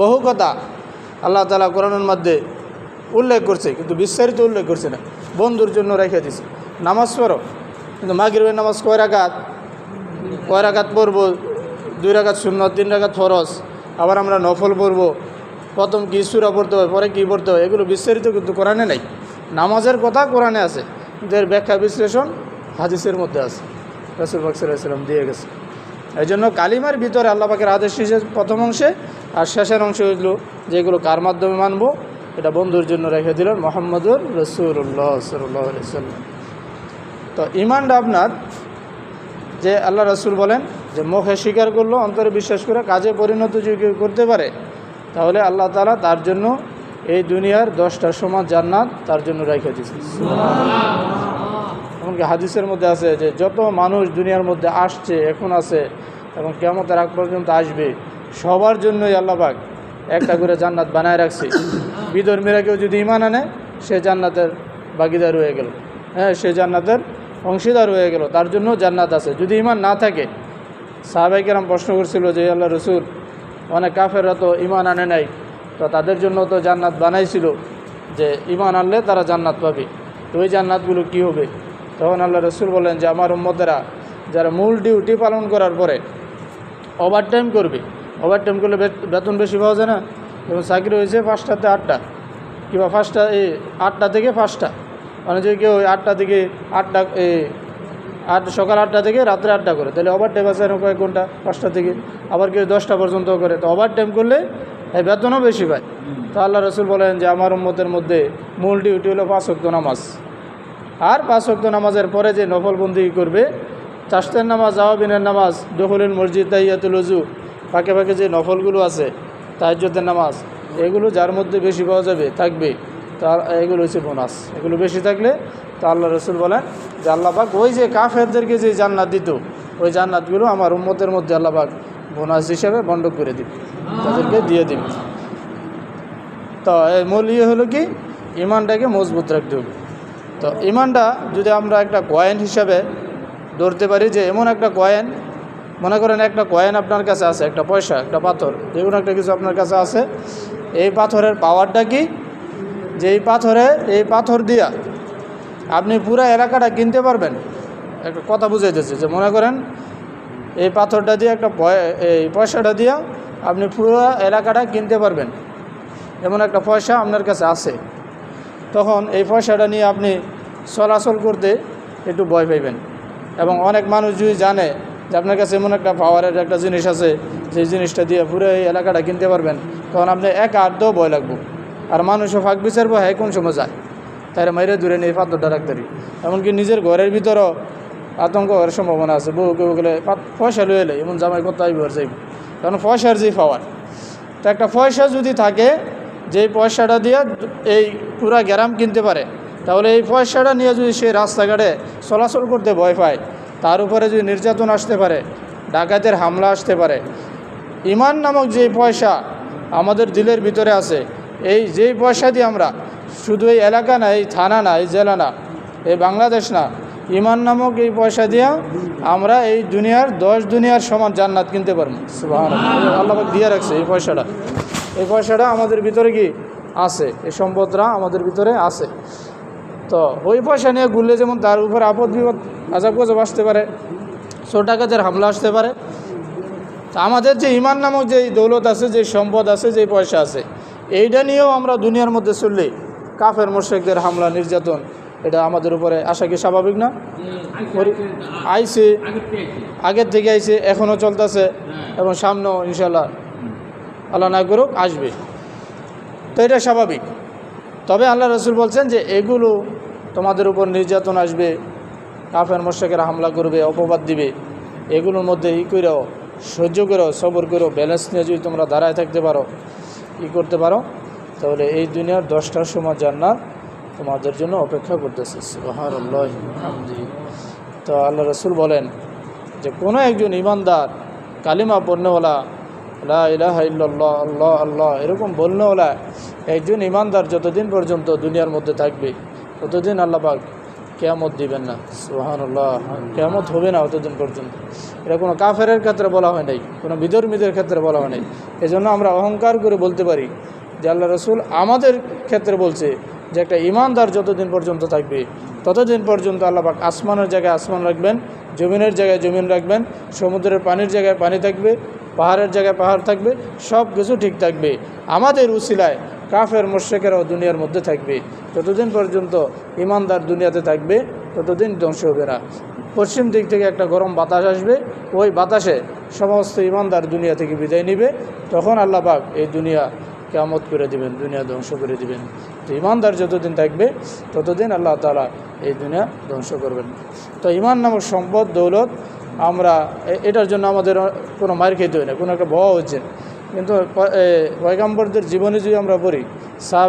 বহু কথা আল্লাহ তালা কোরআনের মধ্যে উল্লেখ করছে, কিন্তু বিস্তারিত উল্লেখ করছে না। বন্ধুর জন্য রেখে দিছে। নামাজ পড়ো, কিন্তু মাগরিবের নামাজ কয় রাকাত? পড়ব? দুই রাকাত শূন্য তিন রাকাত ফরজ। আবার আমরা নফল পড়ব। প্রথম কি সুরা পড়তে হয় পরে কী পড়তে হয় এগুলো বিস্তারিত কিন্তু কোরআনে নাই। নামাজের কথা কোরআনে আছে, কিন্তু এর ব্যাখ্যা বিশ্লেষণ হাদিসের মধ্যে আছে। রসুল বাকসাল্লাম দিয়ে গেছে। এই জন্য কালিমার ভিতরে আল্লাহ পাকের আদেশ এসেছে প্রথম অংশে, আর শেষের অংশে হইল যেগুলো কার মাধ্যমে মানবো, এটা বন্ধুর জন্য রেখে দিলেন মোহাম্মদুর রসুল্লাহ সাল্লাহ সাল্লাম। তো ইমানটা আপনার যে আল্লাহ রসুল বলেন যে মুখে স্বীকার করল, অন্তরে বিশ্বাস করে কাজে পরিণত যদি করতে পারে, তাহলে আল্লাহ তালা তার জন্য এই দুনিয়ার দশটা সমাজ জান্নাত তার জন্য রেখে দিয়েছে এমনকি হাদিসের মধ্যে আছে যে যত মানুষ দুনিয়ার মধ্যে আসছে, এখন আছে এবং কেমতের আগ পর্যন্ত আসবে। সবার জন্যই আল্লাহবাক একটা করে জান্নাত বানায় রাখছে। বিধর্মীরা কেউ যদি ইমান আনে, সে জান্নাতের বাগিদার হয়ে গেল। হ্যাঁ সে জান্নাতের অংশীদার হয়ে গেল। তার জন্য জান্নাত আছে। যদি ইমান না থাকে সাহাবাইকেরাম প্রশ্ন করছিল যে আল্লাহ রসুল, অনেক কাফেররা তো ইমান আনে নাই। তো তাদের জন্য তো জান্নাত বানাইছিল যে ইমান আনলে তারা জান্নাত পাবে। তো ওই জান্নাতগুলো কী হবে? তখন আল্লাহ রসুল বলেন যে, আমার উম্মতেরা যারা মূল ডিউটি পালন করার পরে ওভার টাইম করবে ওভার টাইম করলে বেতন বেশি পাওয়া যায় না এবং চাকরি হয়েছে পাঁচটাতে আটটা কিংবা পাঁচটা, এই আটটা থেকে পাঁচটা। মানে যদি কেউ আটটা থেকে আটটা এই আট, সকাল আটটা থেকে রাত্রে আটটা করে। তাহলে ওভার টাইম আছে কয়েক ঘণ্টা পাঁচটা থেকে, আবার কেউ দশটা পর্যন্ত করে। তো ওভার টাইম করলে এই বেতনও বেশি পায়। তো আল্লাহ রসুল বলেন যে, আমার উম্মতের মধ্যে মূল ডিউটি হলো পাঁচ নামাজ। আর পাঁচ অক্ত নামাজের পরে যে নফলবন্দি করবে চাষতের নামাজ আওয়াবিনের নামাজ, দখলের মসজিদ তাইয়াতুল উজু, ফাঁকে ফাঁকে যে নফলগুলো আছে তাহাজ্যতের নামাজ, এগুলো যার মধ্যে বেশি পাওয়া যাবে, থাকবে। তার, এগুলো হচ্ছে বোনাস। এগুলো বেশি থাকলে তা আল্লাহ রসুল বলেন যে আল্লাহ পাক ওই যে কাফেরদেরকে যে জান্নাত দিত, ওই জান্নাতগুলো আমার উম্মতের মধ্যে আল্লাহ পাক বোনাস হিসাবে বন্ধক করে দিবে, তাদেরকে দিয়ে দিবে। তো মূল ইয়ে হলো কি? ইমানটাকে মজবুত রাখতে হবে। তো ইমানটা যদি আমরা একটা কয়েন হিসাবে ধরতে পারি যে এমন একটা কয়েন মনে করেন একটা কয়েন আপনার কাছে আছে, একটা পয়সা, একটা পাথর, যে কোনো একটা কিছু আপনার কাছে আছে, এই পাথরের পাওয়ারটা কি? যে এই পাথরে, এই পাথর দিয়া আপনি পুরো এলাকাটা কিনতে পারবেন। একটা কথা বুঝাইতেছে যে মনে করেন এই পাথরটা দিয়ে একটা এই পয়সাটা দিয়া আপনি পুরো এলাকাটা কিনতে পারবেন। এমন একটা পয়সা আপনার কাছে আছে। তখন এই পয়সাটা নিয়ে আপনি চলাচল করতে একটু ভয় পাইবেন। এবং অনেক মানুষ যদি জানে যে আপনার কাছে এমন একটা পাওয়ারের একটা জিনিস আছে যে জিনিসটা দিয়ে পুরো এই এলাকাটা কিনতে পারবেন, তখন আপনি এক আধও ভয় লাগবো। আর মানুষও ফাঁক বিচারবো হ্যাঁ কোন সময় যায়? তারা মাইরে দূরে নিয়ে পাথরটা রাখতে এমনকি নিজের ঘরের ভিতরও আতঙ্ক হওয়ার সম্ভাবনা আছে। বউ কেউ গেলে পয়সা লয়ে এলে এমন জামাই করতে আইব আর যাইব। কারণ পয়সার যে পাওয়ার তো একটা পয়সা যদি থাকে, যেই পয়সাটা দিয়ে এই পুরা গ্যারাম কিনতে পারে। তাহলে এই পয়সাটা নিয়ে যদি সে রাস্তাঘাটে চলাচল করতে ভয় পায়, তার উপরে যদি নির্যাতন আসতে পারে, ডাকাতের হামলা আসতে পারে। ইমান নামক যে পয়সা আমাদের দিলের ভিতরে আছে, এই যেই পয়সা দিয়ে আমরা শুধু এই এলাকা না, এই থানা না, এই জেলা না, এই বাংলাদেশ না, ইমান নামক এই পয়সা দিয়ে আমরা এই দুনিয়ার, দশ দুনিয়ার সমান জান্নাত কিনতে পারব। আল্লাহ দিয়ে রাখছে এই পয়সাটা। এই পয়সাটা আমাদের ভিতরে কি? আছে এই সম্পদরা আমাদের ভিতরে আছে। তো ওই পয়সা নিয়ে ঘুরলে যেমন তার উপর আপদ বিপদ আজাব গজব আসতে পারে ছোট টাকাদের হামলা আসতে পারে। তা আমাদের যে ইমান নামক যে দৌলত আছে যে সম্পদ আছে যে পয়সা আছে এইটা নিয়েও আমরা দুনিয়ার মধ্যে চললে কাফের মোশেকদের হামলা নির্যাতন এটা আমাদের উপরে আসা কি স্বাভাবিক না? আইছে আগের থেকে আইছে এখনও চলতেছে এবং সামনেও ইনশাল্লাহ আল্লাহ না করুক আসবে। তো এটা স্বাভাবিক। তবে আল্লাহ রসুল বলছেন যে এগুলো তোমাদের উপর নির্যাতন আসবে, কাফের মোশেকেরা হামলা করবে, অপবাদ দিবে। এগুলোর মধ্যে ই করেও সহ্য করো সবর করো ব্যালেন্স নিয়ে যদি তোমরা দাঁড়ায় থাকতে পারো, ই করতে পারো, তাহলে এই দুনিয়ার দশটার সময় জান্নাত তোমাদের জন্য অপেক্ষা করতেছে। তো আল্লাহ রসুল বলেন যে কোনো একজন ইমানদার, কালিমা পড়নেওয়ালা লা ইলাহা ইল্লাল্লাহ, আল্লাহ আল্লাহ, এরকম বলনেওয়ালা একজন ইমানদার যতদিন পর্যন্ত দুনিয়ার মধ্যে থাকবে, ততদিন আল্লাহ পাক কেয়ামত দিবেন না। সুহানুল্লাহ কেয়ামত হবে না অতদিন পর্যন্ত। এটা কোনো কাফেরের ক্ষেত্রে বলা হয় নাই, কোনো বিধর্মীদের ক্ষেত্রে বলা হয় নাই। এজন্য আমরা অহংকার করে বলতে পারি যে আল্লাহ রসুল আমাদের ক্ষেত্রে বলছে যে একটা ইমানদার যতদিন পর্যন্ত থাকবে, ততদিন পর্যন্ত আল্লাহ পাক আসমানের জায়গায় আসমান রাখবেন, জমিনের জায়গায় জমিন রাখবেন, সমুদ্রের পানির জায়গায় পানি থাকবে পাহাড়ের জায়গায় পাহাড় থাকবে, সব কিছু ঠিক থাকবে। আমাদের উসিলায় কাফের মোর্শেকেরাও দুনিয়ার মধ্যে থাকবে। যতদিন পর্যন্ত ইমানদার দুনিয়াতে থাকবে, ততদিন ধ্বংস হবে না। পশ্চিম দিক থেকে একটা গরম বাতাস আসবে, ওই বাতাসে সমস্ত ইমানদার দুনিয়া থেকে বিদায় নিবে। তখন আল্লাহ পাক এই দুনিয়া কেমত করে দিবেন, দুনিয়া ধ্বংস করে দিবেন। তো ইমানদার যতদিন থাকবে, ততদিন আল্লাহ তালা এই দুনিয়া ধ্বংস করবেন। তো ইমান নামক সম্পদ, দৌলত আমরা এটার জন্য আমাদের কোনো মার খেতে হয় না, কোনো একটা ভয় হচ্ছে। কিন্তু পয়গাম্বরদের জীবনে যদি আমরা পড়ি, সাহাব